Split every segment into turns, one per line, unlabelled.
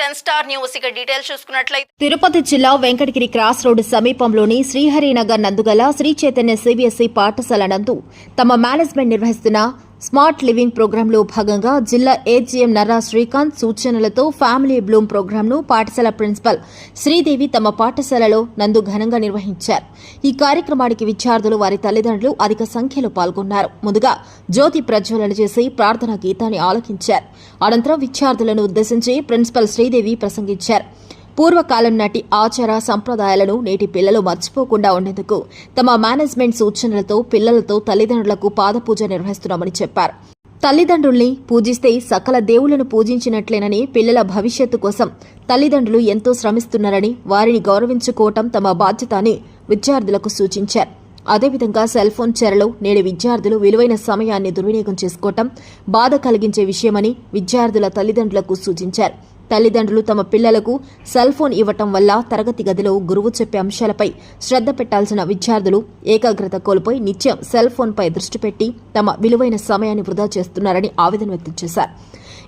Ten star news ఇక details చూసుకున్నట్లయితే
తిరుపతి జిల్లా వెంకటగిరి క్రాస్ రోడ్ సమీపంలోని శ్రీహరినగర్ నందుగల శ్రీ చైతన్య సిబిఎస్ఈ పాఠశాల నందు తమ మేనేజ్మెంట్ నిర్వహిస్తున్న స్మార్ట్ లివింగ్ ప్రోగ్రాంలో భాగంగా జిల్లా ఏజీఎం నర్రా శ్రీకాంత్ సూచనలతో ఫ్యామిలీ బ్లూమ్ ప్రోగ్రాంను పాఠశాల ప్రిన్సిపల్ శ్రీదేవి తమ పాఠశాలలో నందు ఘనంగా నిర్వహించారు ఈ కార్యక్రమానికి విద్యార్థులు వారి తల్లిదండ్రులు అధిక సంఖ్యలో పాల్గొన్నారు ముందుగా జ్యోతి ప్రజ్వలన చేసి ప్రార్థనా గీతాన్ని ఆలకించారు అనంతరం విద్యార్థులను ఉద్దేశించి ప్రిన్సిపల్ శ్రీదేవి ప్రసంగించారు పూర్వకాలం నాటి ఆచార సంప్రదాయాలను నేటి పిల్లలు మర్చిపోకుండా ఉండేందుకు తమ మేనేజ్మెంట్ సూచనలతో పిల్లలతో తల్లిదండ్రులకు పాదపూజ నిర్వహిస్తున్నామని చెప్పారు తల్లిదండ్రుల్ని పూజిస్తే సకల దేవులను పూజించినట్లేనని పిల్లల భవిష్యత్తు కోసం తల్లిదండ్రులు ఎంతో శ్రమిస్తున్నారని వారిని గౌరవించుకోవటం తమ బాధ్యత అని విద్యార్థులకు సూచించారు అదేవిధంగా సెల్ ఫోన్ చెరలో నేడు విద్యార్థులు విలువైన సమయాన్ని దుర్వినియోగం చేసుకోవటం బాధ కలిగించే విషయమని విద్యార్థుల తల్లిదండ్రులకు సూచించారు తల్లిదండ్రులు తమ పిల్లలకు సెల్ ఫోన్ ఇవ్వటం వల్ల తరగతి గదిలో గురువు చెప్పే అంశాలపై శ్రద్ధ పెట్టాల్సిన విద్యార్థులు ఏకాగ్రత కోల్పోయి నిత్యం సెల్ ఫోన్పై దృష్టి పెట్టి తమ విలువైన సమయాన్ని వృధా చేస్తున్నారని ఆవేదన వ్యక్తం చేశారు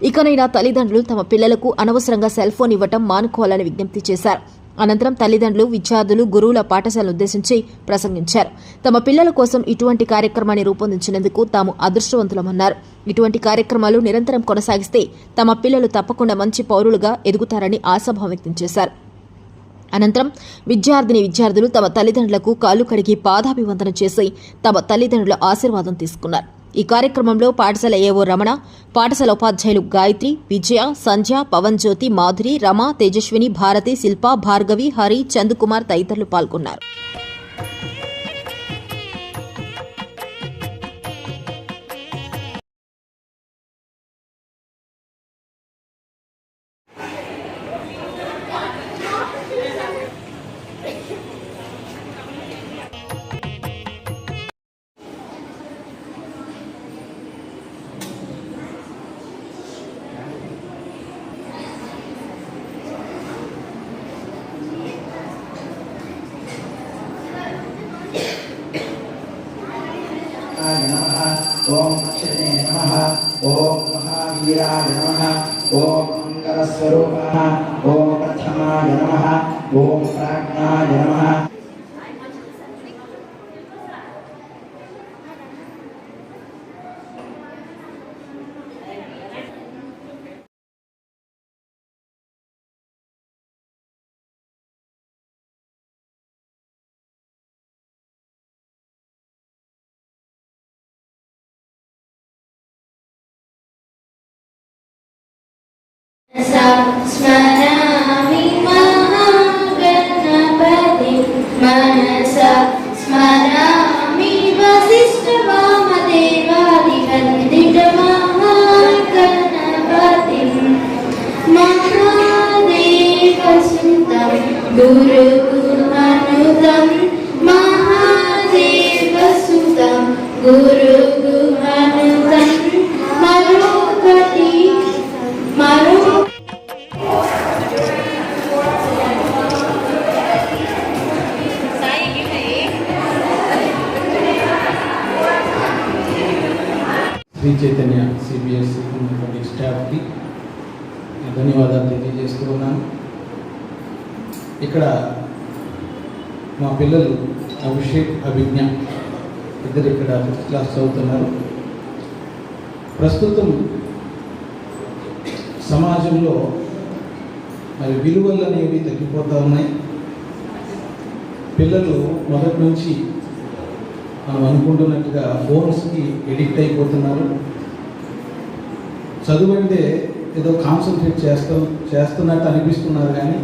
ఇకనైనా తల్లిదండ్రులు తమ పిల్లలకు అనవసరంగా సెల్ ఫోన్ ఇవ్వటం మానుకోవాలని విజ్ఞప్తి చేశారు అనంతరం తల్లిదండ్రులు విద్యార్థులు గురువుల పాఠశాలను ఉద్దేశించి ప్రసంగించారు తమ పిల్లల కోసం ఇటువంటి కార్యక్రమాన్ని రూపొందించినందుకు తాము అదృష్టవంతులమన్నారు ఇటువంటి కార్యక్రమాలు నిరంతరం కొనసాగిస్తే తమ పిల్లలు తప్పకుండా మంచి పౌరులుగా ఎదుగుతారని ఆశాభావం వ్యక్తం చేశారు అనంతరం విద్యార్థిని విద్యార్థులు తమ తల్లిదండ్రులకు కాలు కడిగి పాదాభివందనం చేసి తమ తల్లిదండ్రుల ఆశీర్వాదం తీసుకున్నారు ఈ కార్యక్రమంలో పాఠశాల ఏవో రమణ పాఠశాల ఉపాధ్యాయులు గాయత్రి విజయ సంధ్య పవన్ జ్యోతి మాధురి రమ తేజస్విని భారతి శిల్ప భార్గవి హరి చందుకుమార్ తదితరులు పాల్గొన్నారు
smell శ్రీ చైతన్య సిబిఎస్ఈ ఉన్నటువంటి స్టాఫ్కి ధన్యవాదాలు తెలియజేస్తూ ఉన్నాను ఇక్కడ మా పిల్లలు అభిషేక్ అభిజ్ఞ ఇద్దరు ఇక్కడ ఫిఫ్త్ క్లాస్ చదువుతున్నారు ప్రస్తుతం సమాజంలో మరి విలువలు అనేవి తగ్గిపోతూ ఉన్నాయి పిల్లలు మొదటి నుంచి మనం అనుకుంటున్నట్టుగా ఫోన్స్కి ఎడిక్ట్ అయిపోతున్నారు చదువు అంటే ఏదో కాన్సన్ట్రేట్ చేస్తాం చేస్తున్నట్టు అనిపిస్తున్నారు కానీ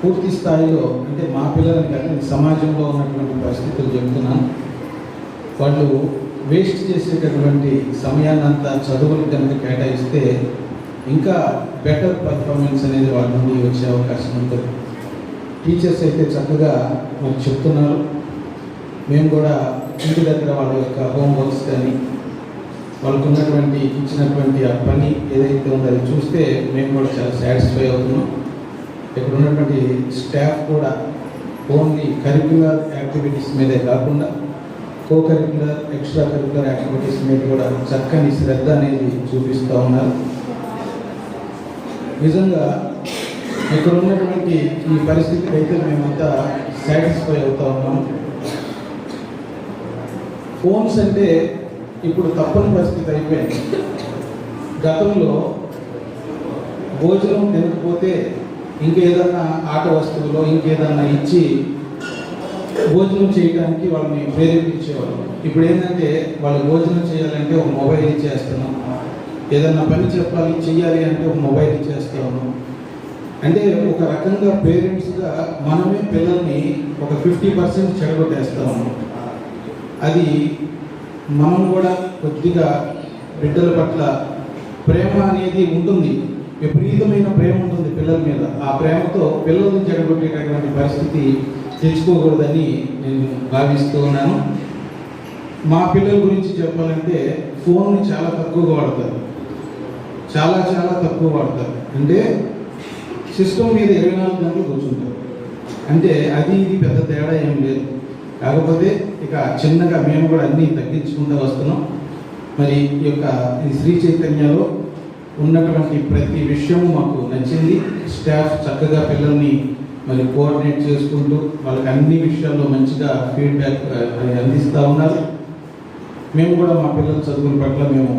పూర్తి స్థాయిలో అంటే మా పిల్లలని కానీ సమాజంలో ఉన్నటువంటి పరిస్థితులు చెబుతున్నాను వాళ్ళు వేస్ట్ చేసేటటువంటి సమయాన్నంతా చదువులకు కనుక కేటాయిస్తే ఇంకా బెటర్ పర్ఫార్మెన్స్ అనేది వాళ్ళ నుండి వచ్చే అవకాశం ఉంటుంది టీచర్స్ అయితే చక్కగా మనకు చెప్తున్నారు మేము కూడా ఇంటి దగ్గర వాళ్ళ యొక్క హోమ్ వర్క్స్ కానీ వాళ్ళకు ఉన్నటువంటి ఇచ్చినటువంటి ఆ పని ఏదైతే ఉందో అది చూస్తే మేము కూడా చాలా సాటిస్ఫై అవుతున్నాం ఇక్కడ ఉన్నటువంటి స్టాఫ్ కూడా ఓన్లీ కరిక్యులర్ యాక్టివిటీస్ మీదే కాకుండా co curricular extra curricular activities మీద కూడా చక్కని శ్రద్ధ అనేది చూపిస్తూ ఉన్నారు నిజంగా ఇక్కడ ఉన్నటువంటి ఈ పరిస్థితికి అయితే మేమంతా సాటిస్ఫై అవుతూ ఉన్నాం ఫోన్స్ అంటే ఇప్పుడు తప్పని పరిస్థితి అయిపోయింది గతంలో భోజనం తినకపోతే ఇంకేదన్నా ఆట వస్తువులో ఇంకేదన్నా ఇచ్చి భోజనం చేయడానికి వాళ్ళని ప్రేరేపించేవాళ్ళు ఇప్పుడు ఏంటంటే వాళ్ళు భోజనం చేయాలంటే ఒక మొబైల్ ఇచ్చేస్తున్నాం ఏదన్నా పని చెప్పాలి చేయాలి అంటే ఒక మొబైల్ ఇచ్చేస్తాము అంటే ఒక రకంగా పేరెంట్స్గా మనమే పిల్లల్ని ఒక ఫిఫ్టీ పర్సెంట్ చెడగొట్టేస్తాము అది మనం కూడా కొద్దిగా బిడ్డల పట్ల ప్రేమ అనేది ఉంటుంది విపరీతమైన ప్రేమ ఉంటుంది పిల్లల మీద ఆ ప్రేమతో పిల్లలను జరగబెట్టేటటువంటి పరిస్థితి తెచ్చుకోకూడదని నేను భావిస్తూ ఉన్నాను మా పిల్లల గురించి చెప్పాలంటే ఫోన్ చాలా తక్కువగా వాడతారు చాలా చాలా తక్కువ వాడతారు అంటే సిస్టమ్ మీద ఇరవై నాలుగు గంటలు కూర్చుంటారు అంటే అది ఇది పెద్ద తేడా ఏం లేదు కాకపోతే ఇక చిన్నగా మేము కూడా అన్నీ తగ్గించుకుంటూ వస్తున్నాం మరి ఈ యొక్క ఈ శ్రీ చైతన్యలో ఉన్నటువంటి ప్రతి విషయము మాకు నచ్చింది స్టాఫ్ చక్కగా పిల్లల్ని మరి కోఆర్డినేట్ చేసుకుంటూ వాళ్ళకి అన్ని విషయాల్లో మంచిగా ఫీడ్బ్యాక్ అందిస్తూ ఉన్నారు మేము కూడా మా పిల్లల చదువుల పట్ల మేము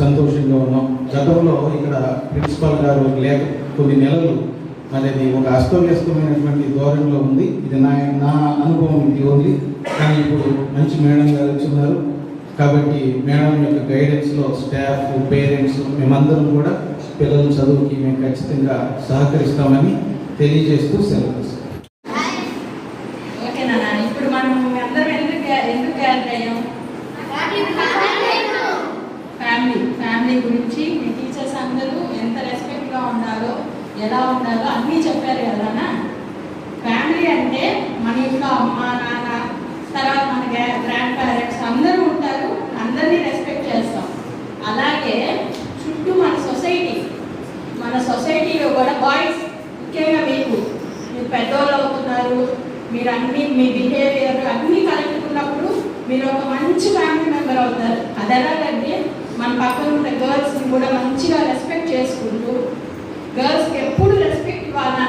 సంతోషంగా ఉన్నాం గతంలో ఇక్కడ ప్రిన్సిపాల్ గారు లేక కొన్ని నెలలు అనేది అది ఒక అస్తవ్యస్తమైనటువంటి ధోరణిలో ఉంది ఇది నా నా అనుభవం ఇది ఉంది కానీ ఇప్పుడు మంచి మేడం గారు వచ్చిన్నారు కాబట్టి మేడం యొక్క గైడెన్స్లో స్టాఫ్ పేరెంట్స్ మేమందరం కూడా పిల్లల చదువుకి మేము ఖచ్చితంగా సహకరిస్తామని తెలియజేస్తూ సెలవు
చెప్పారు అన్నీ చెప్పారు కదా ఫ్యామిలీ అంటే మన ఇంట్లో అమ్మ నాన్న తర్వాత మన గ్రాండ్ పేరెంట్స్ అందరూ ఉంటారు అందరినీ రెస్పెక్ట్ చేస్తాం అలాగే చుట్టూ మన సొసైటీ మన సొసైటీలో కూడా బాయ్స్ ముఖ్యంగా మీకు మీరు పెద్దవాళ్ళు అవుతున్నారు మీరు అన్ని మీ బిహేవియర్ అన్ని కలెక్ట్ ఉన్నప్పుడు మీరు ఒక మంచి ఫ్యామిలీ మెంబర్ అవుతారు అది ఎలాగంటే మన పక్కన ఉన్న గర్ల్స్ని కూడా మంచిగా రెస్పెక్ట్ చేసుకుంటూ గర్ల్స్కి ఎప్పుడు రెస్పెక్ట్ వాళ్ళ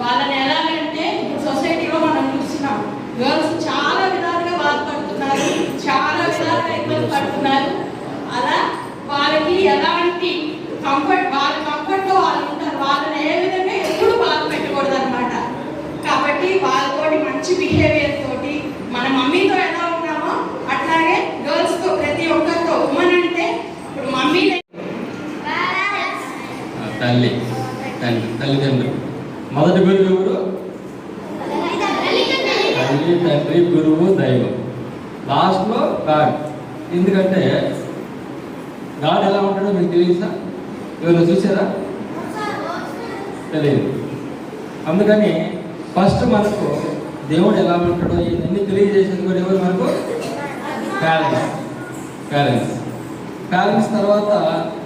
వాళ్ళని ఎలాగంటే ఇప్పుడు సొసైటీలో మనం చూస్తున్నాం గర్ల్స్ చాలా విధాలుగా బాధపడుతున్నారు చాలా విధాలుగా ఇబ్బంది పడుతున్నారు అలా వాళ్ళకి ఎలాంటి కంఫర్ట్ వాళ్ళ కంఫర్ట్లో వాళ్ళు ఉంటారు వాళ్ళని ఏ విధంగా ఎప్పుడు బాధ పెట్టకూడదు అనమాట కాబట్టి వాళ్ళతోటి మంచి బిహేవియర్ తోటి మన మమ్మీతో ఎలా ఉన్నామో అట్లాగే గర్ల్స్తో ప్రతి ఒక్కరితో ఉమెన్ అంటే ఇప్పుడు మమ్మీ
తల్లి తల్లి తల్లిదండ్రులు మొదటి గురువు ఎవరు తల్లి తండ్రి గురువు దైవం లాస్ట్లో గాడ్ ఎందుకంటే గాడ్ ఎలా ఉంటాడో మీకు తెలియసా ఎవరు చూసారా తెలియదు అందుకని ఫస్ట్ మనకు దేవుడు ఎలా ఉంటాడో ఇవన్నీ తెలియజేసేది కూడా ఎవరు మనకు పేరెంట్స్ పేరెంట్స్ పేరెంట్స్ తర్వాత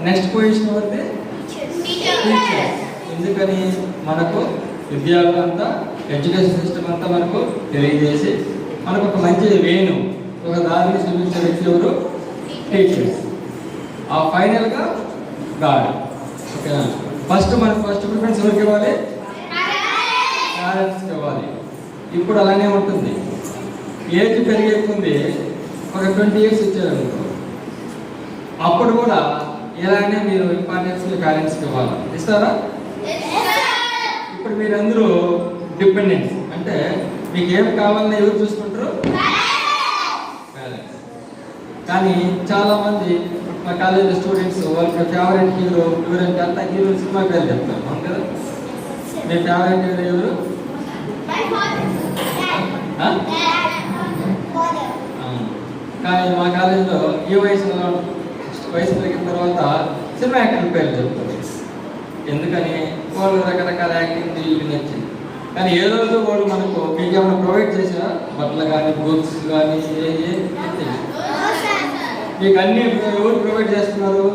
నెక్స్ట్ పొజిషన్ వస్తే ఎందుకని మనకు విద్యా అంతా ఎడ్యుకేషన్ సిస్టమ్ అంతా మనకు తెలియజేసి మనకు ఒక మంచి వేను ఒక దారిని చూపించే వ్యక్తి ఎవరు టీచర్స్ ఆ ఫైనల్గా గాడ్ ఓకేనా ఫస్ట్ మన ఫస్ట్ ప్రిఫరెన్స్ ఎవరికి ఇవ్వాలి పేరెంట్స్కి ఇవ్వాలి ఇప్పుడు అలానే ఉంటుంది ఏజ్ పెరిగే ఒక ట్వంటీ ఇయర్స్ ఇచ్చారు అప్పుడు కూడా ఇలానే మీరు ఇంపార్టెన్స్ పేరెంట్స్కి ఇవ్వాలి ఇస్తారా ఇప్పుడు మీరందరూ డిపెండెన్స్ అంటే మీకు ఏం కావాలని ఎవరు చూసుకుంటారు బ్యాలెన్స్ కానీ చాలామంది మా కాలేజీ స్టూడెంట్స్ వాళ్ళకి ఫేవరెట్ హీరో ఎవరు అంతా హీరో సినిమా పేరు చెప్తారు అవును కదా మీ ఫేవరెట్ హీరో ఎవరు కానీ మా కాలేజీలో ఈ వయసులో వయసు పెరిగిన తర్వాత సినిమా యాక్టర్ పేరు చెప్తారు ఎందుకని వాళ్ళు రకరకాల యాక్టింగ్ నచ్చింది కానీ ఏ రోజు వాళ్ళు మనకు మీకు ఏమైనా ప్రొవైడ్ చేసిన బట్టలు కానీ బుక్స్ కానీ ఏ మీకు అన్ని ఎవరు ప్రొవైడ్ చేస్తున్నారు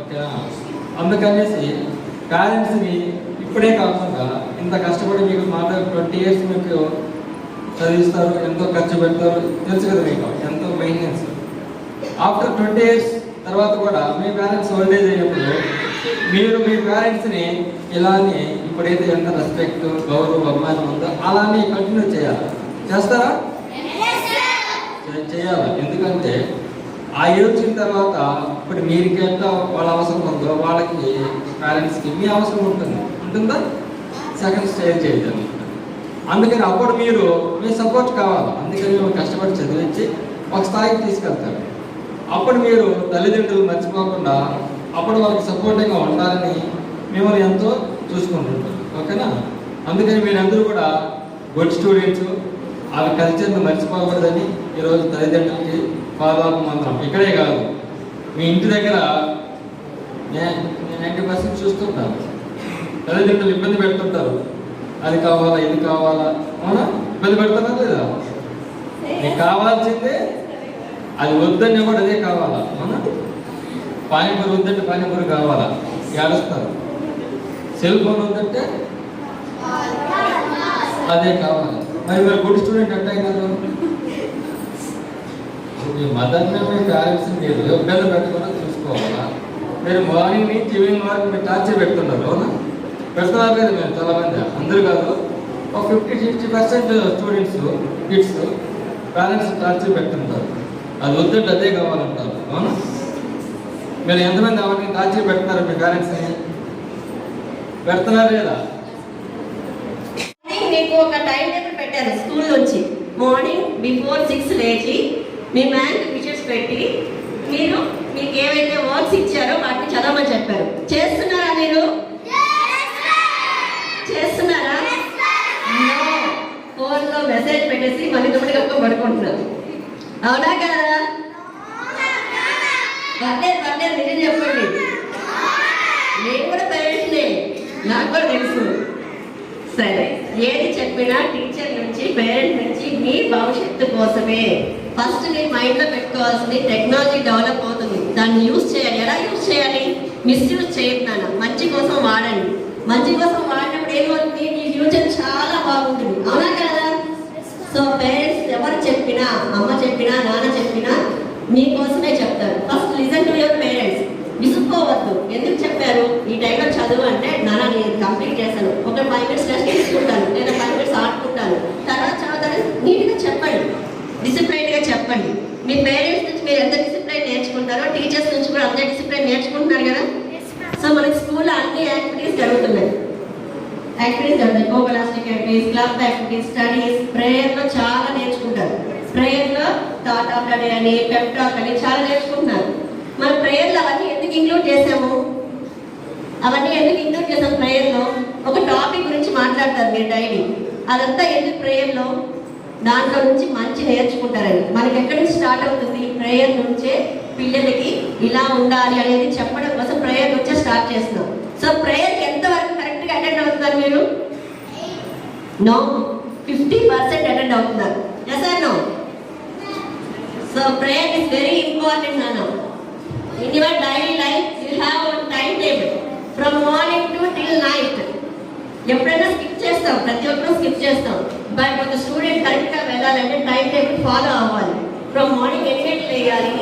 ఓకేనా అందుకనేసి పేరెంట్స్ని ఇప్పుడే కాకుండా ఇంత కష్టపడి మీకు మాట ట్వంటీ ఇయర్స్ మీకు చదివిస్తారు ఎంతో ఖర్చు పెడతారు తెలుసు కదా మీకు ఎంతో మెయింటెనెన్స్ ఆఫ్టర్ ట్వంటీ ఇయర్స్ తర్వాత కూడా మీ పేరెంట్స్ ఓల్డేజ్ ఏజ్ అయినప్పుడు మీరు మీ పేరెంట్స్ని ఇలానే ఇప్పుడైతే ఎంత రెస్పెక్ట్ గౌరవ అభిమానం ఉందో అలానే కంటిన్యూ చేయాలి చేస్తారా చేయాలి ఎందుకంటే ఆ ఏజ్ వచ్చిన తర్వాత ఇప్పుడు మీరికి ఎంత వాళ్ళ అవసరం ఉందో వాళ్ళకి పేరెంట్స్కి మీ అవసరం ఉంటుంది ఉంటుందా సెకండ్ స్టేజ్ చేయాలి అందుకని అప్పుడు మీరు మీ సపోర్ట్ కావాలి అందుకని మేము కష్టపడి చదివించి ఒక స్థాయికి తీసుకెళ్తారు అప్పుడు మీరు తల్లిదండ్రులు మర్చిపోకుండా అప్పుడు వాళ్ళకి సపోర్టింగ్గా ఉండాలని మిమ్మల్ని ఎంతో చూసుకుంటుంటాం ఓకేనా అందుకని మీరందరూ కూడా గుడ్ స్టూడెంట్స్ వాళ్ళ కల్చర్ని మర్చిపోకూడదని ఈరోజు తల్లిదండ్రులకి పాదాపు మంత్రం ఇక్కడే కాదు మీ ఇంటి దగ్గర నేను నైంటీ పర్సెంట్ చూస్తుంటాను తల్లిదండ్రులు ఇబ్బంది పెడుతుంటారు అది కావాలా ఇది కావాలా అవునా ఇబ్బంది పెడుతున్నా లేదా నీకు కావాల్సిందే అది వద్దని కూడా అదే కావాలా అవునా పానీపూరి ఉందంటే పానీపూరి కావాలా ఏడుస్తారు సెల్ ఫోన్ ఉందంటే అదే కావాలి మరి మీరు గుడ్ స్టూడెంట్ అంటే కదా మీ మదర్ని మీరు పేరెంట్స్ మీరు ఇబ్బంది పెట్టకుండా చూసుకోవాలా మీరు మార్నింగ్ నుంచి ఈవినింగ్ వరకు మీరు టార్చర్ పెడుతున్నారు అవునా పెడుతున్నారు లేదు మేము చాలామంది అందరు కాదు ఒక fifty sixty percent students kids parents torture పెడుతుంటారు అది వద్దంటే అదే కావాలంటారు అవునా మీరు ఎంతమంది ఎవరిని తాచి పెడుతున్నారు మీ పేరెంట్స్ పెడుతున్నారు లేదా
మీకు ఒక టైం టేబుల్ పెట్టారు స్కూల్ నుంచి మార్నింగ్ బిఫోర్ సిక్స్ లేచి మీ మ్యామ్ విషెస్ పెట్టి మీరు మీకు ఏవైతే వర్క్స్ ఇచ్చారో వాటిని చదవమని చెప్పారు చేస్తున్నారా మీరు చేస్తున్నారా ఫోన్లో మెసేజ్ పెట్టేసి మళ్ళీ తొమ్మిది పడుకుంటున్నారు అవునా కదా పర్లేదు పర్లేదు నిజం చెప్పండి నేను కూడా పేరెంట్నే నాకు కూడా తెలుసు సరే ఏది చెప్పినా టీచర్ నుంచి పేరెంట్ నుంచి మీ భవిష్యత్తు కోసమే ఫస్ట్ నేను మైండ్లో పెట్టుకోవాల్సింది టెక్నాలజీ డెవలప్ అవుతుంది దాన్ని యూజ్ చేయాలి ఎలా యూజ్ చేయాలి మిస్యూజ్ చేయకుండా మంచి కోసం వాడండి మంచి కోసం వాడినప్పుడు ఏమవుతుంది మీ ఫ్యూచర్ చాలా బాగుంటుంది అవునా కదా సో పేరెంట్స్ ఎవరు చెప్పినా అమ్మ చెప్పినా నాన్న చెప్పినా మీకోసమే చెప్తారు first listen to your parents విసుక్కోవద్దు ఎందుకు చెప్పారు ఈ టైంలో చదువు అంటే నాన్న నేను కంప్లీట్ చేశాను ఒక ఫైవ్ మినిట్స్ రెస్ట్ తీసుకుంటాను లేదా ఫైవ్ మినిట్స్ ఆడుకుంటాను తర్వాత చదువుతాను నీట్గా చెప్పండి డిసిప్లైన్గా చెప్పండి మీ పేరెంట్స్ నుంచి మీరు ఎంత డిసిప్లైన్ నేర్చుకుంటారో టీచర్స్ నుంచి కూడా అంత డిసిప్లైన్ నేర్చుకుంటున్నారు కదా సో మనకి స్కూల్లో అన్ని యాక్టివిటీస్ జరుగుతున్నాయి యాక్టివిటీస్ జరుగుతాయి coscholastic activities club activities studies ప్రేయర్లో చాలా నేర్చుకుంటారు ప్రేయర్లో థాట్ ఆఫ్ డే అని పెప్టాక్ అని చాలా నేర్చుకుంటున్నారు మన ప్రేయర్లు అవన్నీ ఎందుకు ఇంక్లూడ్ చేసాము అవన్నీ ఎందుకు ఇంక్లూడ్ చేసాం ప్రేయర్లో ఒక టాపిక్ గురించి మాట్లాడతారు మీరు డైలీ అదంతా ఎందుకు ప్రేయర్లో దాంట్లో నుంచి మంచి నేర్చుకుంటారని మనకి ఎక్కడి నుంచి స్టార్ట్ అవుతుంది ప్రేయర్ నుంచే పిల్లలకి ఇలా ఉండాలి అనేది చెప్పడం కోసం ప్రేయర్ నుంచే స్టార్ట్ చేస్తున్నాం సో ప్రేయర్ ఎంతవరకు కరెక్ట్గా అటెండ్ అవుతున్నారు మీరు నో ఫిఫ్టీ పర్సెంట్ అటెండ్ అవుతున్నారు yes or no so prayer is very important now. In daily life life, you have time table from morning to till night ఎప్పుడైనా skip చేస్తాం ప్రతి ఒక్కరూ స్కిప్ చేస్తాం బట్ ఒక స్టూడెంట్ కరెక్ట్గా వెళ్ళాలంటే టైం టేబుల్ ఫాలో అవ్వాలి ఫ్రమ్ మార్నింగ్ ఎన్ని గంటలు వేయాలి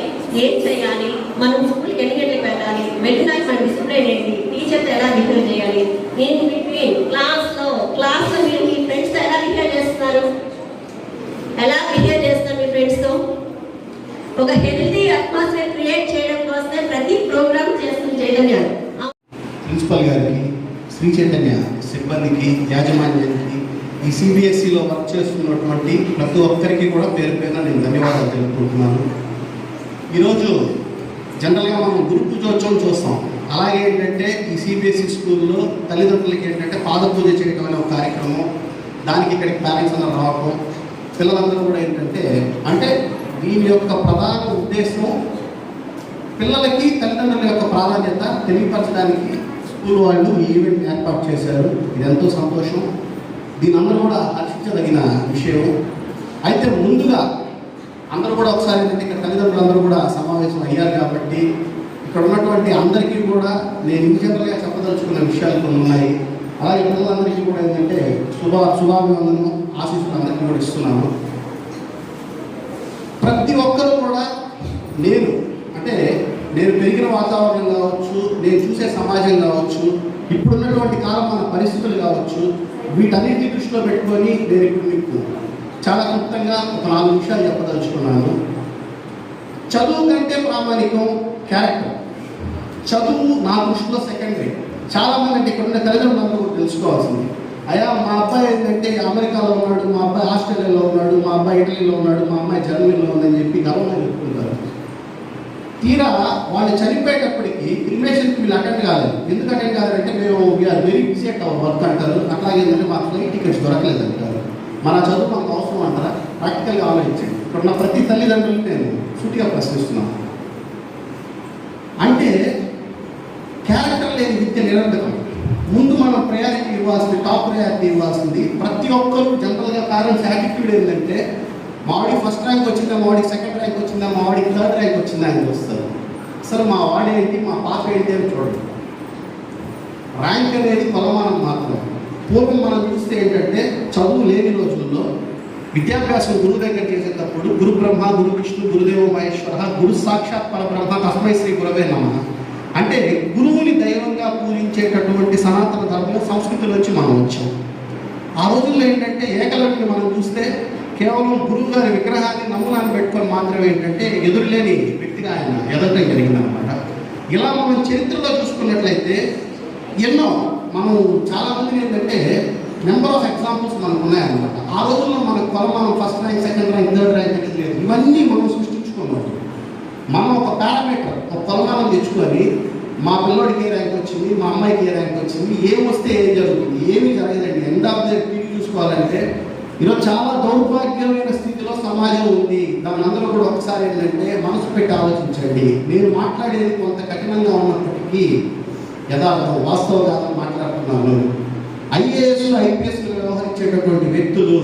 ఏం చేయాలి మనం స్కూల్ ఎన్ని గంటలకు వెళ్ళాలి వెళ్ళినాక మన డిసిప్లైన్ ఏంటి టీచర్తో ఎలా బిహేవ్ చేయాలి నేను బిట్వీన్ క్లాస్లో క్లాస్లో మీరు మీ ఫ్రెండ్స్ ఎలా బిహేవ్ చేస్తారు ఎలా బిహేవ్ ఒక హెల్తీ అట్మాస్ఫియర్ క్రియేట్ చేయడం కోసమే ప్రతి ప్రోగ్రామ్ చేస్తుంది చైతన్య
ప్రిన్సిపల్ గారికి శ్రీ చైతన్య సిబ్బందికి యాజమాన్యానికి ఈ సిబిఎస్ఈలో వర్క్ చేస్తున్నటువంటి ప్రతి ఒక్కరికి కూడా పేరు పేరున నేను ధన్యవాదాలు తెలుపుకుంటున్నాను ఈరోజు జనరల్గా మనం గురుపూజోత్సవం చూస్తాం అలాగే ఏంటంటే ఈ సిబిఎస్ఈ స్కూల్లో తల్లిదండ్రులకి ఏంటంటే పాదపూజ చేయడం అనే ఒక కార్యక్రమం దానికి ఇక్కడికి పేరెంట్స్ అందరూ రావడం పిల్లలందరూ కూడా ఏంటంటే అంటే దీని యొక్క ప్రధాన ఉద్దేశం పిల్లలకి తల్లిదండ్రుల యొక్క ప్రాధాన్యత తెలియపరచడానికి స్కూల్ వాళ్ళు ఈ ఈవెంట్ ఏర్పాటు చేశారు ఇది ఎంతో సంతోషం దీని అందరూ కూడా ఆర్చించదగిన విషయం అయితే ముందుగా అందరూ కూడా ఒకసారి ఏంటంటే ఇక్కడ తల్లిదండ్రులందరూ కూడా సమావేశం అయ్యారు కాబట్టి ఇక్కడ ఉన్నటువంటి అందరికీ కూడా నేను ఇన్ జనరల్గా చెప్పదలుచుకున్న విషయాలు కొన్ని ఉన్నాయి అలాగే పిల్లలందరికీ కూడా ఏంటంటే శుభ శుభాభివందనం ఆశిస్తున్న అందరికీ కూడా ఇస్తున్నాను నేను అంటే నేను పెరిగిన వాతావరణం కావచ్చు నేను చూసే సమాజం కావచ్చు ఇప్పుడున్నటువంటి కాలం మన పరిస్థితులు కావచ్చు వీటన్నిటి దృష్టిలో పెట్టుకొని నేను ఇప్పుడు మీకు చాలా క్లుప్తంగా ఒక నాలుగు విషయాలు చెప్పదలుచుకున్నాను చదువు కంటే ప్రామాణికం క్యారెక్టర్ చదువు నా దృష్టిలో సెకండరీ చాలామంది అంటే ఇక్కడ ఉన్న తల్లిదండ్రులందరూ తెలుసుకోవాల్సింది అయ్యా మా అబ్బాయి ఏంటంటే అమెరికాలో ఉన్నాడు మా అబ్బాయి ఆస్ట్రేలియాలో ఉన్నాడు మా అబ్బాయి ఇటలీలో ఉన్నాడు మా అమ్మాయి జర్మనీలో ఉందని చెప్పి గర్వంగా చెప్పుకుంటారు తీరా వాళ్ళు చనిపోయేటప్పటికి ఇన్వేషన్ వీళ్ళు అటెండ్ కాలేదు ఎందుకు అటెండ్ కాలేదంటే మేము we are very busy at our work అంటారు అట్లాగే ఏంటంటే మా ఫ్లైట్ టికెట్స్ దొరకలేదు అంటారు మన చదువు మనకు అవసరం అంటారా ప్రాక్టికల్గా ఆలోచించండి ఇప్పుడు నా ప్రతి తల్లిదండ్రులు నేను సూటిగా ప్రశ్నిస్తున్నాను అంటే క్యారెక్టర్ లేని విద్య నిరంతరం ముందు మనం ప్రయారిటీ ఇవ్వాల్సింది టాప్ ప్రయారిటీ ఇవ్వాల్సింది ప్రతి ఒక్కరు జనరల్గా పేరెంట్స్ యాటిట్యూడ్ ఏంటంటే మావాడికి ఫస్ట్ ర్యాంక్ వచ్చిందా మామిడికి సెకండ్ ర్యాంక్ వచ్చిందా మావాడికి థర్డ్ ర్యాంక్ వచ్చిందా అని చూస్తారు అసలు మా వాడేంటి మా పాప ఏంటి అని చూడండి ర్యాంక్ అనేది కొలమానం మాత్రం పూర్వం మనం చూస్తే ఏంటంటే చదువు లేని రోజుల్లో విద్యాభ్యాసం గురువు దగ్గర చేసేటప్పుడు గురు బ్రహ్మ గురు విష్ణు గురుదేవ మహేశ్వర గురు సాక్షాత్ పరబ్రహ్మ తస్మై శ్రీ గురవే నమ అంటే గురువుని దైవంగా పూజించేటటువంటి సనాతన ధర్మం సంస్కృతిలోంచి మనం వచ్చాం ఆ రోజుల్లో ఏంటంటే ఏకలవ్యుని మనం చూస్తే కేవలం గురువు గారి విగ్రహాన్ని నమూనాన్ని పెట్టుకొని మాత్రమే ఏంటంటే ఎదురులేని వ్యక్తిగా ఆయన ఎదగటం జరిగిందనమాట ఇలా మనం చరిత్రలో చూసుకున్నట్లయితే ఎన్నో మనం చాలామంది ఏంటంటే నెంబర్ ఆఫ్ ఎగ్జాంపుల్స్ మనకు ఉన్నాయన్నమాట ఆ రోజుల్లో మనకు మనం first rank second rank third rank లేదు ఇవన్నీ మనం సృష్టించుకున్నాం మనం ఒక పారామీటర్ ఒక కొలమానం తెచ్చుకొని మా పిల్లోడికి ఏ ర్యాంక్ వచ్చింది మా అమ్మాయికి ఏ ర్యాంక్ వచ్చింది ఏం వస్తే ఏం జరుగుతుంది ఏమీ జరగదండి ఎండ్ ఆఫ్ ద చూసుకోవాలంటే ఈరోజు చాలా దౌర్భాగ్యమైన స్థితిలో సమాజం ఉంది దాని అందరూ కూడా ఒకసారి ఏంటంటే మనసు పెట్టి ఆలోచించండి నేను మాట్లాడేది కొంత కఠినంగా ఉన్నప్పటికీ యథార్థం వాస్తవాలను మాట్లాడుతున్నాను ఐఏఎస్ ఐపీఎస్ వ్యవహరించేటటువంటి వ్యక్తులు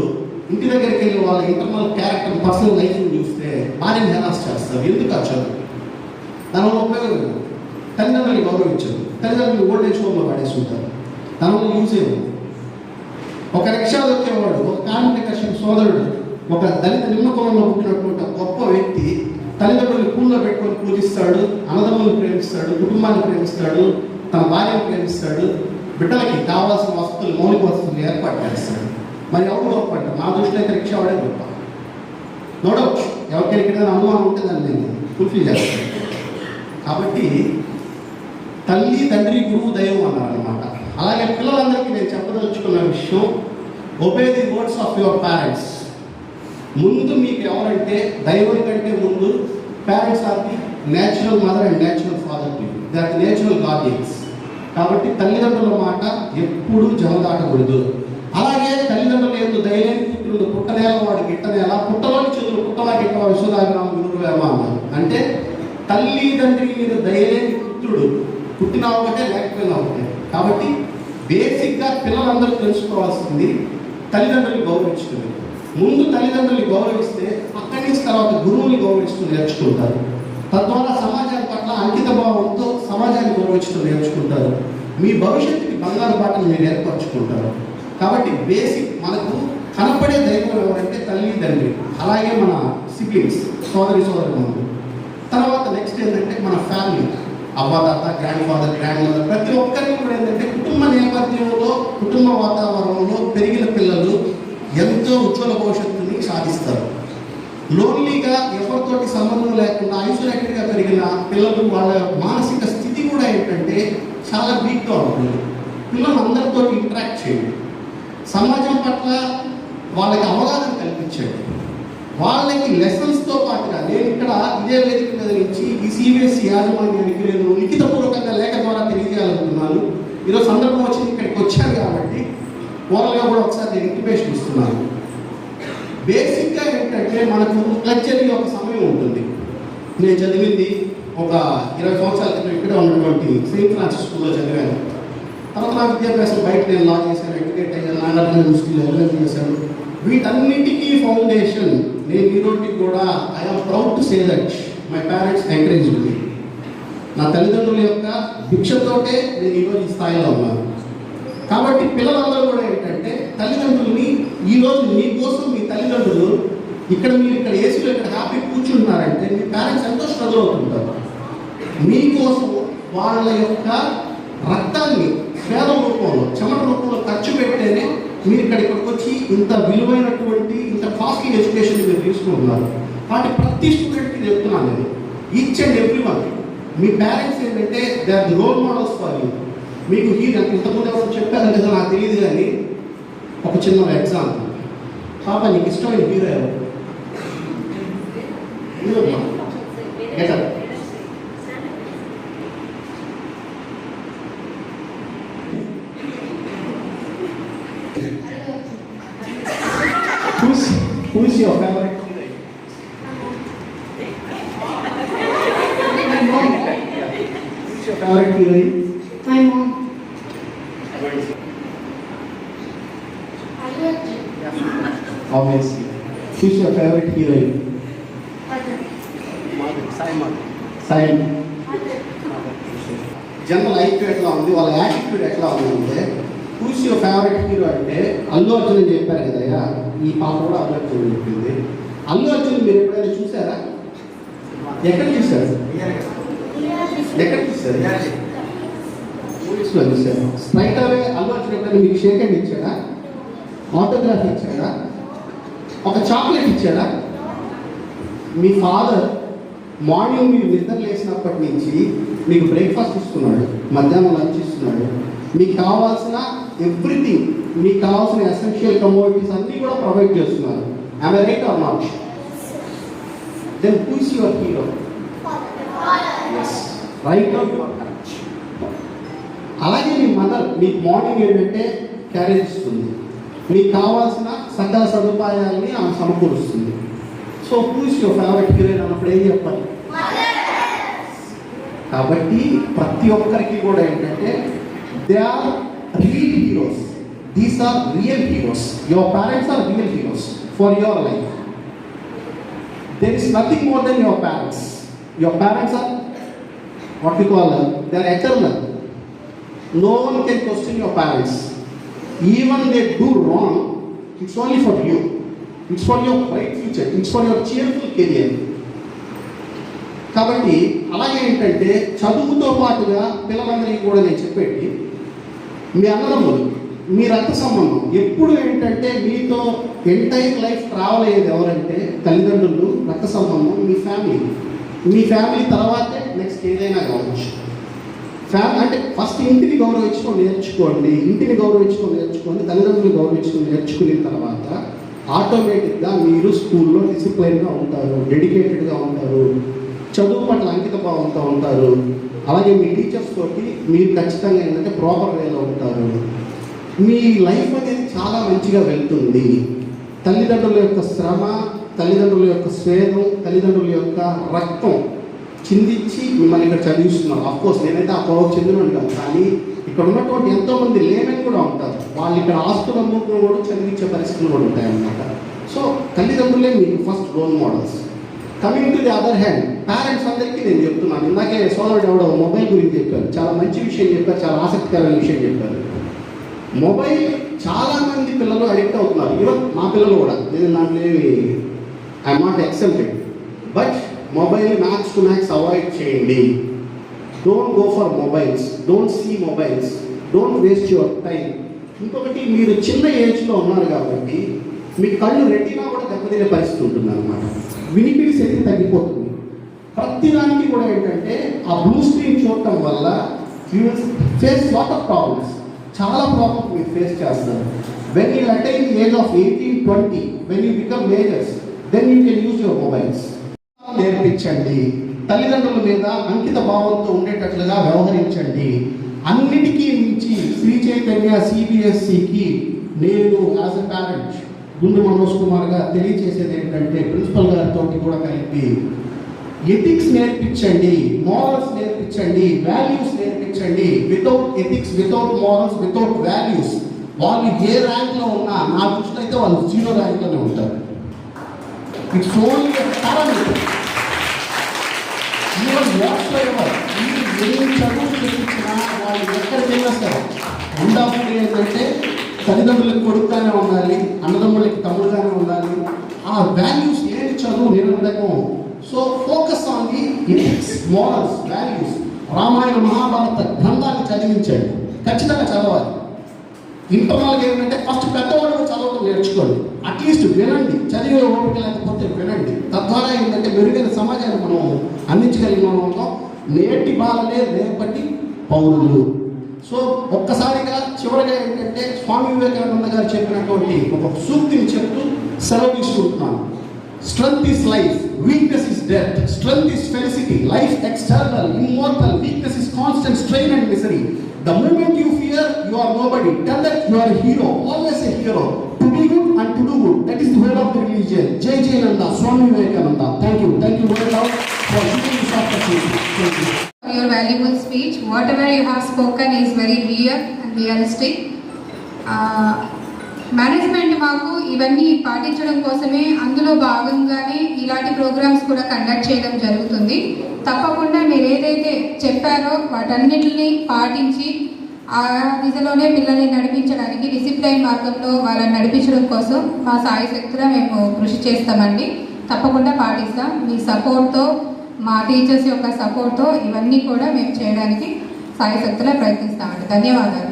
ఇంటి దగ్గరికి వెళ్ళి వాళ్ళ ఇంటర్నల్ క్యారెక్టర్ పర్సనల్ లైఫ్ చూస్తే భార్యను హెరాస్ చేస్తారు ఎందుకు వచ్చారు దానివల్ల ఉపయోగం తల్లిదండ్రులు గౌరవించారు తల్లిదండ్రులు ఓల్డేజ్ హోమ్లో పడేసి ఉంటారు దానివల్ల యూజ్ ఏముంది ఒక రిక్షా వచ్చేవాడు ఒక కార్మిక సోదరుడు ఒక దళిత నిమ్మకంలో పుట్టినటువంటి గొప్ప వ్యక్తి తల్లిదండ్రులు పూల్లో పెట్టుకొని పూజిస్తాడు అన్నదమ్ములను ప్రేమిస్తాడు కుటుంబాన్ని ప్రేమిస్తాడు తన భార్యను ప్రేమిస్తాడు బిడ్డలకి కావాల్సిన వస్తువులు మౌలిక వస్తువులు ఏర్పాటు చేస్తాడు మరి ఎవరు గొప్ప అంటే మా దృష్టిలో అయితే రిక్షా వాడే గొప్ప నోడవచ్చు ఎవరికైనా ఇక్కడ అనుమానం ఉంటే దాన్ని నేను ఫుల్ఫిల్ చేస్తాను కాబట్టి తల్లి తండ్రి గురువు దైవం అన్నారు అలాగే పిల్లలందరికీ నేను చెప్పదలుచుకున్న విషయం obey the words of your parents ముందు మీకు ఎవరంటే దైవం కంటే ముందు parents are the natural mother and natural father to they are natural guardians కాబట్టి తల్లిదండ్రుల మాట ఎప్పుడూ జమదాటకూడదు అలాగే తల్లిదండ్రులు ఎందు దైవం పుట్టిన పుట్టనేల వాడు గిట్టనేల పుట్టలోని చదువు పుట్టలా గిట్ట విశ్వదాగ్రామ గురువేమా అన్నారు అంటే తల్లిదండ్రి మీద దయలేని పుత్రుడు పుట్టినా ఒకటే లేకపోయినా ఒకటే కాబట్టి బేసిక్గా పిల్లలందరూ తెలుసుకోవాల్సింది తల్లిదండ్రులు గౌరవించుకుని ముందు తల్లిదండ్రులు గౌరవిస్తే అక్కడి నుంచి తర్వాత గురువుని గౌరవించుకుని నేర్చుకుంటారు తద్వారా సమాజం పట్ల అంకిత భావంతో సమాజాన్ని గౌరవించడం నేర్చుకుంటారు మీ భవిష్యత్తుకి బంగారు బాటను మీరు ఏర్పరచుకుంటారు కాబట్టి బేసిక్ మనకు కనపడే దైవం ఎవరంటే తల్లి తండ్రి అలాగే మన సిబ్లింగ్స్ సోదరి సోదరు తర్వాత నెక్స్ట్ ఏంటంటే మన ఫ్యామిలీ అమ్మ తాత గ్రాండ్ ఫాదర్ గ్రాండ్ మదర్ ప్రతి ఒక్కరికి కూడా ఏంటంటే కుటుంబ నేపథ్యంలో కుటుంబ వాతావరణంలో పెరిగిన పిల్లలు ఎంతో ఉజ్వల భవిష్యత్తుని సాధిస్తారు లోన్లీగా ఎవరితోటి సంబంధం లేకుండా ఐసోలేటెడ్గా పెరిగిన పిల్లలు వాళ్ళ మానసిక స్థితి కూడా ఏంటంటే చాలా వీక్గా ఉంటుంది పిల్లలు అందరితో ఇంట్రాక్ట్ చేయండి సమాజం పట్ల వాళ్ళకి అవగాహన కల్పించండి వాళ్ళకి లెసన్స్తో పాటుగా నేను ఇక్కడ ఇదే వేదిక మీద నుంచి ఈ సిబిఎస్ఈ యాజమాన్యానికి నేను పూర్వకంగా లేఖ ద్వారా తెలియజేయాలనుకున్నాను ఈరోజు సందర్భం వచ్చి ఇక్కడికి వచ్చాను కాబట్టి ఓరల్గా కూడా ఒకసారి నేను ఇంటిమేషన్ ఇస్తున్నాను బేసిక్గా ఏంటంటే మనకు లగ్జరీ ఒక సమయం ఉంటుంది నేను చదివింది ఒక ఇరవై సంవత్సరాల క్రితం ఇక్కడ ఉన్నటువంటి సెయింట్ ఫ్రాన్సిస్ స్కూల్లో చదివాను తర్వాత నా విద్యాభ్యాసం బయట నేను లా చేశాను ఎడ్యుకేట్ అయ్యాను నాన్నగారు నేను చేశాను వీటన్నిటికీ ఫౌండేషన్ నేను ఈరోజు కూడా I'm proud to say that my parents encourage ఉంది నా తల్లిదండ్రుల యొక్క భిక్షతోటే నేను ఈరోజు ఈ స్థాయిలో ఉన్నాను కాబట్టి పిల్లలందరూ కూడా ఏంటంటే తల్లిదండ్రుల్ని ఈరోజు మీకోసం మీ తల్లిదండ్రులు ఇక్కడ మీరు ఇక్కడ ఏసీలో ఇక్కడ హ్యాపీ కూర్చుంటున్నారంటే మీ పేరెంట్స్ ఎంతో స్ట్రగుల్ అవుతుంటారు మీకోసం వాళ్ళ యొక్క రక్తాన్ని పేద రూపంలో చెమట రూపంలో ఖర్చు పెడితేనే మీరు ఇక్కడ ఇక్కడికి వచ్చి ఇంత విలువైనటువంటి ఇంత కాస్ట్లీ ఎడ్యుకేషన్ మీరు తీసుకుంటున్నారు కాబట్టి ప్రతి స్టూడెంట్కి చెప్తున్నాను నేను ఈచ్ అండ్ ఎవ్రీ వన్ మీ పేరెంట్స్ ఏంటంటే they are role models for you మీకు నాకు ఇంతకుముందు ఎవరు చెప్పారంటే నాకు తెలియదు కానీ ఒక చిన్న ఎగ్జాంపుల్ పాప నీకు ఇష్టమైన హీరో ఎవరు ఈ పాప కూడా అల్లు అర్జున్ చెప్పింది అల్లు అర్జున్ మీరు ఎప్పుడైనా చూసారా ఎక్కడ చూసారు ఎక్కడ చూసారు స్ట్రైట్ అవే అల్లు అర్జున్ ఎప్పుడైనా మీకు షేక్ హ్యాండ్ ఇచ్చాడా ఆటోగ్రాఫ్ ఇచ్చాడా ఒక చాక్లెట్ ఇచ్చాడా మీ ఫాదర్ మార్నింగ్ మీరు నిద్ర లేచినప్పటి నుంచి మీకు బ్రేక్ఫాస్ట్ ఇస్తున్నాడు మధ్యాహ్నం లంచ్ ఇస్తున్నాడు మీకు కావాల్సిన ఎవ్రీథింగ్ మీకు కావాల్సిన ఎసెన్షియల్ కమోడిటీస్ అన్నీ కూడా ప్రొవైడ్ చేస్తున్నారు I'm right or not then who's your hero right out అలాగే మీ మదర్ మీకు మార్నింగ్ ఏంటంటే క్యారేజ్ ఇస్తుంది మీకు కావాల్సిన సకల సదుపాయాలని ఆమె సమకూరుస్తుంది so who's your favourite heroine అన్నప్పుడు ఏం చెప్పాలి కాబట్టి ప్రతి ఒక్కరికి కూడా ఏంటంటే they are re these are real heroes your parents are real heroes for your life there is nothing more than your parents your parents are what you call they are eternal no one can question your parents even they do wrong it's only for you it's for your bright future it's for your cheerful career కాబట్టి అలాగే ఏంటంటే చదువుతో పాటుగా పిల్లలందరికీ కూడా నేను చెప్పేది మీ అన్నదమ్ములు మీ రక్త సంబంధం ఎప్పుడు ఏంటంటే మీతో ఎంటైర్ లైఫ్ ట్రావెల్ అయ్యేది ఎవరంటే తల్లిదండ్రులు రక్త సంబంధం మీ ఫ్యామిలీ మీ ఫ్యామిలీ తర్వాతే నెక్స్ట్ ఏదైనా కావచ్చు ఫ్యామిలీ అంటే ఫస్ట్ ఇంటిని గౌరవించుకొని నేర్చుకోండి ఇంటిని గౌరవించుకొని నేర్చుకోండి తల్లిదండ్రులు గౌరవించుకొని నేర్చుకున్న తర్వాత ఆటోమేటిక్గా మీరు స్కూల్లో డిసిప్లైన్గా ఉంటారు డెడికేటెడ్గా ఉంటారు చదువు పట్ల అంకిత భావంతో ఉంటారు అలాగే మీ టీచర్స్ తోటి మీరు ఖచ్చితంగా ఏంటంటే ప్రాపర్ వేలో ఉంటారు మీ లైఫ్ అనేది చాలా మంచిగా వెళ్తుంది తల్లిదండ్రుల యొక్క శ్రమ తల్లిదండ్రుల యొక్క స్వేదం తల్లిదండ్రుల యొక్క రక్తం చిందించి మిమ్మల్ని ఇక్కడ చదివిస్తున్నారు అఫ్కోర్స్ నేనైతే ఆ పొగ చెందిన ఉంటాను కానీ ఇక్కడ ఉన్నటువంటి ఎంతోమంది లేమని కూడా ఉంటారు వాళ్ళు ఇక్కడ ఆస్తుల అమ్ముకుని కూడా చదివించే పరిస్థితులు కూడా ఉంటాయన్నమాట సో తల్లిదండ్రులే మీకు first role models coming to the other hand parents అందరికీ నేను చెప్తున్నాను ఇందాకే సోదరుడు ఎవడో మొబైల్ గురించి చెప్పారు చాలా మంచి విషయం చెప్పారు చాలా ఆసక్తికరమైన విషయం చెప్పారు మొబైల్ చాలామంది పిల్లలు అడిక్ట్ అవుతున్నారు ఈవెన్ మా పిల్లలు కూడా నేను దాంట్లో I I'm not excepted but mobile max to max avoid చేయండి don't go for mobiles don't see mobiles don't waste your time ఇంకొకటి మీరు చిన్న ఏజ్లో ఉన్నారు కాబట్టి మీ కళ్ళు రెట్టినా కూడా దెబ్బతినే పరిస్థితి ఉంటుంది అనమాట వినిపిడి శక్తి తగ్గిపోతుంది ప్రతిదానికి కూడా ఏంటంటే ఆ బ్లూ స్క్రీన్ చూడటం వల్ల you face lot of problems చాలా ప్రాబ్లమ్ మీరు ఫేస్ చేస్తారు when you attain age of eighteen twenty when you become majors then you can use your mobiles నేర్పించండి తల్లిదండ్రుల మీద అంకిత భావంతో ఉండేటట్లుగా వ్యవహరించండి అన్నిటికీ మించి శ్రీ చైతన్య సిబిఎస్ఈకి e నేను as a parent Gundu Manoj Kumar గారు తెలియజేసేది ఏంటంటే ప్రిన్సిపల్ గారితో కూడా కలిపి ఎథిక్స్ నేర్పించండి మోరల్స్ నేర్పించండి వాల్యూస్ నేర్పించండి without ethics without morals without values వాళ్ళు ఏ ర్యాంక్లో ఉన్నా నా దృష్టి అయితే వాళ్ళు జీరో ర్యాంక్లోనే ఉంటారు ఇట్స్ ఓన్లీ ఈవెన్ చదువు ఏంటంటే తల్లిదండ్రులకు కొడుకుగానే ఉండాలి అన్నదమ్ములకి తమ్ముడుగానే ఉండాలి ఆ వాల్యూస్ ఏం చదువు నిరంతరం so focus on the ethics morals values Ramayana Mahabharata గ్రంథాన్ని చదివించండి ఖచ్చితంగా చదవాలి ఇంటర్నల్గా ఏంటంటే ఫస్ట్ పెద్దవాళ్ళు చదవడం నేర్చుకోండి అట్లీస్ట్ వినండి చదివే ఓపిక లేకపోతే వినండి తద్వారా ఏంటంటే మెరుగైన సమాజాన్ని మనం అందించగలిగిన నేటి బాలనే రేపటి పౌరులు సో ఒక్కసారిగా చివరిగా ఏంటంటే స్వామి వివేకానంద గారు చెప్పినటువంటి ఒక సూక్తిని చెప్తూ సెలవు తీసుకుంటున్నాను strength is life weakness is death, strength is felicity, life external, immortal, weakness is constant strain and misery. The moment you fear, you are nobody. Tell that you are a hero, always a hero. To be good and to do good. That is the way of the religion. Jai Jai Nanda, Swami Vivekananda. Thank you. Thank you very much for giving this opportunity. Thank you.
Your valuable speech, whatever you have spoken is very real and realistic. Uh, management మాకు ఇవన్నీ పాటించడం కోసమే అందులో భాగంగానే ఇలాంటి programmes కూడా conduct చేయడం జరుగుతుంది తప్పకుండా మీరు ఏదైతే చెప్పారో వాటన్నిటిని పాటించి ఆ దిశలోనే పిల్లల్ని నడిపించడానికి డిసిప్లైన్ మార్గంలో వాళ్ళని నడిపించడం కోసం మా సాయి శక్తిగా మేము కృషి చేస్తామండి తప్పకుండా పాటిస్తాం మీ సపోర్ట్తో మా టీచర్స్ యొక్క సపోర్ట్తో ఇవన్నీ కూడా మేము చేయడానికి సాయి ప్రయత్నిస్తామండి ధన్యవాదాలు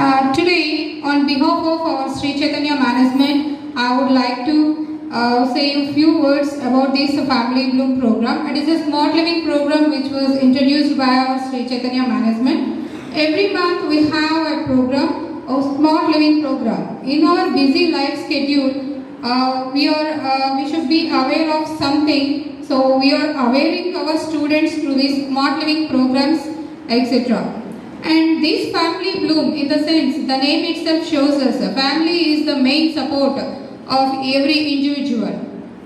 Uh, today, on behalf of our Sri Chaitanya management, I would like to uh, say a few words about this Family Bloom program. It is a smart living program which was introduced by our Sri Chaitanya management. Every month we have a program, a smart living program. In our busy life schedule, uh, we are uh, we should be aware of something. So we are awaiting our students through these smart living programs, etc. And this family bloom in the sense the name itself shows us family is the main support of every individual.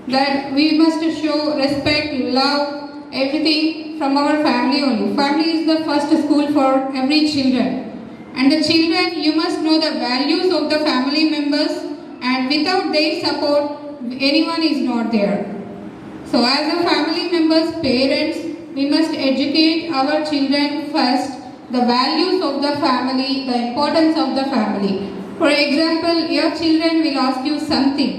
That we must show respect, love, everything from our family only. Family is the first school for every children. And the children, you must know the values of the family members and without their support, anyone is not there. So as a family members, parents, we must educate our children first the values of the family, the importance of the family. For example, your children will ask you something,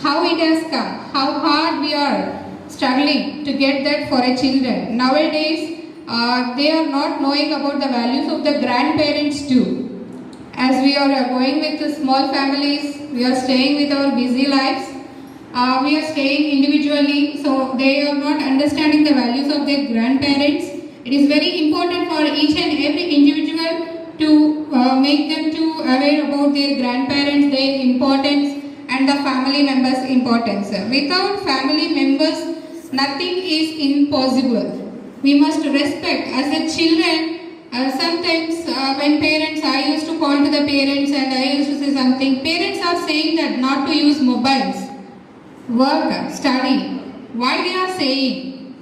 how it has come, how hard we are struggling to get that for a children. Nowadays, uh, they are not knowing about the values of the grandparents too. As we are uh, going with the small families, we are staying with our busy lives, uh, we are staying individually, so they are not understanding the values of their grandparents it is very important for each and every individual to uh, make them to aware about their grandparents, their importance and the family members' importance. Without family members, nothing is impossible. We must respect as a children uh, sometimes uh, when parents, I used to call to the parents and I used to say something. Parents are saying that not to use mobiles, work, study. Why they are saying?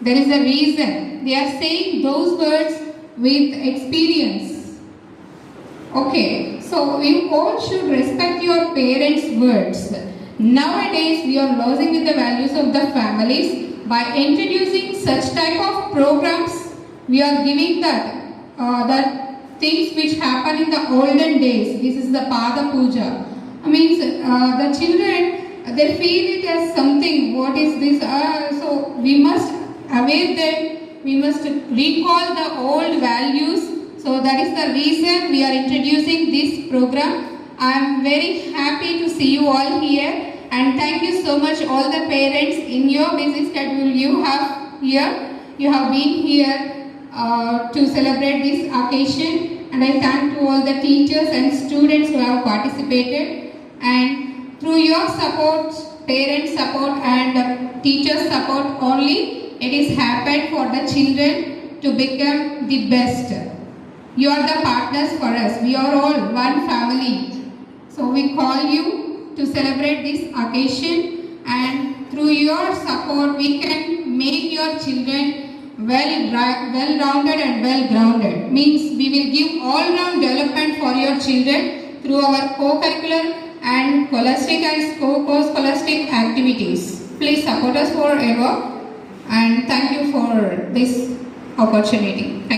There is a reason they are saying those words with experience. Okay, so you all should respect your parents' words. Nowadays, we are losing the values of the families by introducing such type of programs. We are giving that uh, things which happen in the olden days. This is the Pada Puja. I mean, uh, the children they feel it as something. What is this? Uh, so we must aware them we must recall the old values. So that is the reason we are introducing this program. I am very happy to see you all here and thank you so much all the parents in your busy schedule you have here. You have been here uh, to celebrate this occasion and I thank to all the teachers and students who have participated and through your support, parent support and uh, teacher support only it is happened for the children to become the best. You are the partners for us. We are all one family. So we call you to celebrate this occasion and through your support we can make your children well well rounded and well grounded. Means we will give all round development for your children through our co-curricular and scholastic and co-scholastic activities. Please support us forever and thank you for this opportunity.